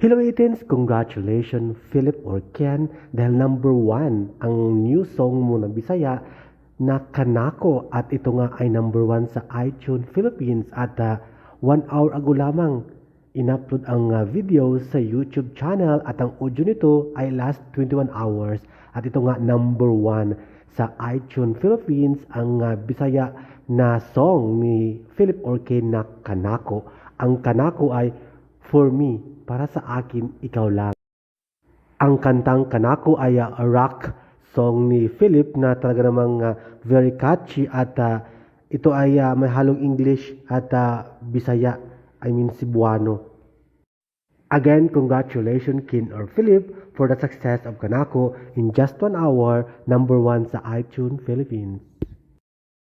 Hello Itins! Congratulations Philip or Ken dahil number one ang new song mo na Bisaya na Kanako at ito nga ay number one sa iTunes Philippines at uh, one hour ago lamang in-upload ang uh, video sa YouTube channel at ang audio nito ay last 21 hours at ito nga number one sa iTunes Philippines ang uh, Bisaya na song ni Philip Orke na Kanako. Ang Kanako ay For Me, para sa akin, ikaw lang. Ang kantang Kanako ay a rock song ni Philip na talaga namang uh, very catchy at uh, ito ay uh, may halong English at uh, Bisaya, I mean Cebuano. Again, congratulations Kin or Philip for the success of Kanako in just one hour, number one sa iTunes Philippines.